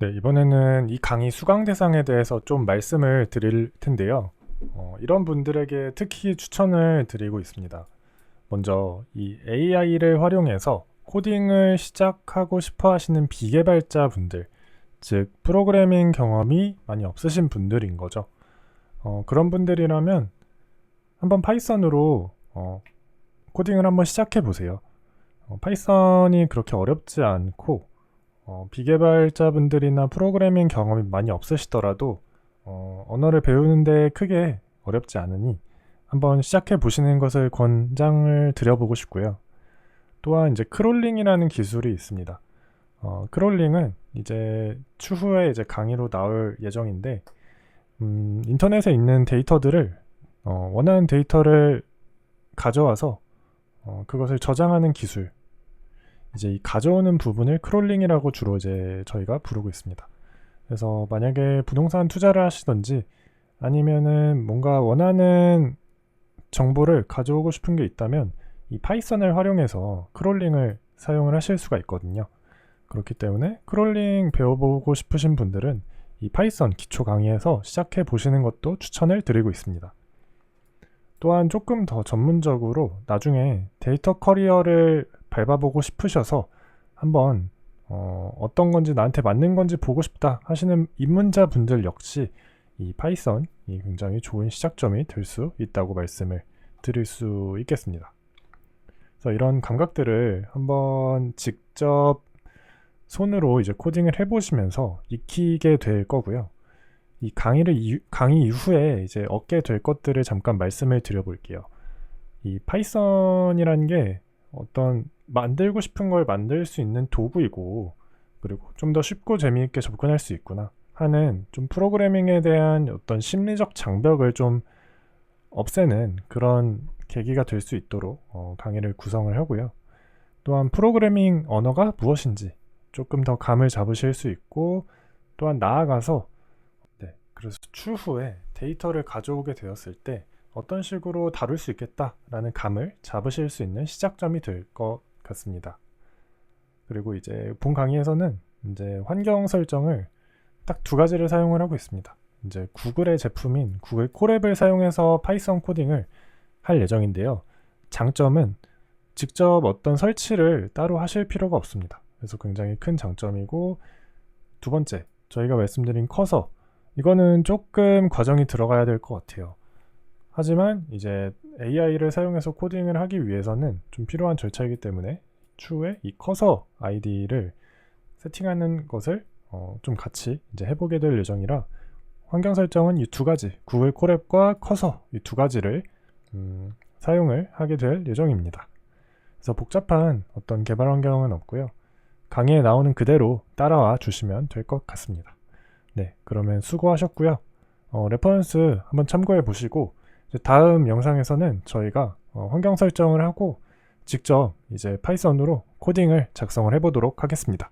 네, 이번에는 이 강의 수강 대상에 대해서 좀 말씀을 드릴 텐데요. 어, 이런 분들에게 특히 추천을 드리고 있습니다. 먼저 이 AI를 활용해서 코딩을 시작하고 싶어 하시는 비개발자 분들, 즉 프로그래밍 경험이 많이 없으신 분들인 거죠. 어, 그런 분들이라면 한번 파이썬으로 어, 코딩을 한번 시작해 보세요. 어, 파이썬이 그렇게 어렵지 않고 어, 비개발자분들이나 프로그래밍 경험이 많이 없으시더라도 어, 언어를 배우는데 크게 어렵지 않으니 한번 시작해 보시는 것을 권장을 드려보고 싶고요. 또한 이제 크롤링이라는 기술이 있습니다. 어, 크롤링은 이제 추후에 이제 강의로 나올 예정인데 음, 인터넷에 있는 데이터들을 어, 원하는 데이터를 가져와서 어, 그것을 저장하는 기술 이제 이 가져오는 부분을 크롤링이라고 주로 이제 저희가 부르고 있습니다. 그래서 만약에 부동산 투자를 하시던지 아니면은 뭔가 원하는 정보를 가져오고 싶은 게 있다면 이 파이썬을 활용해서 크롤링을 사용을 하실 수가 있거든요. 그렇기 때문에 크롤링 배워보고 싶으신 분들은 이 파이썬 기초 강의에서 시작해 보시는 것도 추천을 드리고 있습니다. 또한 조금 더 전문적으로 나중에 데이터 커리어를 밟아보고 싶으셔서 한번 어, 어떤 건지 나한테 맞는 건지 보고 싶다 하시는 입문자 분들 역시 이 파이썬이 굉장히 좋은 시작점이 될 수 있다고 말씀을 드릴 수 있겠습니다. 그래서 이런 감각들을 한번 직접 손으로 이제 코딩을 해보시면서 익히게 될 거고요. 이 강의를 이, 강의 이후에 이제 얻게 될 것들을 잠깐 말씀을 드려볼게요. 이 파이썬이라는 게 어떤 만들고 싶은 걸 만들 수 있는 도구이고 그리고 좀 더 쉽고 재미있게 접근할 수 있구나 하는 좀 프로그래밍에 대한 어떤 심리적 장벽을 좀 없애는 그런 계기가 될 수 있도록 어, 강의를 구성을 하고요. 또한 프로그래밍 언어가 무엇인지 조금 더 감을 잡으실 수 있고 또한 나아가서 네, 그래서 추후에 데이터를 가져오게 되었을 때 어떤 식으로 다룰 수 있겠다라는 감을 잡으실 수 있는 시작점이 될 것 같습니다. 그리고 이제 본 강의에서는 이제 환경 설정을 딱 두 가지를 사용을 하고 있습니다. 이제 구글의 제품인 구글 콜앱을 사용해서 파이썬 코딩을 할 예정인데요. 장점은 직접 어떤 설치를 따로 하실 필요가 없습니다. 그래서 굉장히 큰 장점이고 두 번째 저희가 말씀드린 커서 이거는 조금 과정이 들어가야 될 것 같아요. 하지만 이제 AI를 사용해서 코딩을 하기 위해서는 좀 필요한 절차이기 때문에 추후에 이 커서 아이디를 세팅하는 것을 어, 좀 같이 이제 해보게 될 예정이라 환경 설정은 이 두 가지 구글 콜앱과 커서 이 두 가지를 음, 사용을 하게 될 예정입니다. 그래서 복잡한 어떤 개발 환경은 없고요. 강의에 나오는 그대로 따라와 주시면 될 것 같습니다. 네, 그러면 수고하셨고요. 어, 레퍼런스 한번 참고해 보시고 다음 영상에서는 저희가 어, 환경 설정을 하고 직접 이제 파이썬으로 코딩을 작성을 해보도록 하겠습니다.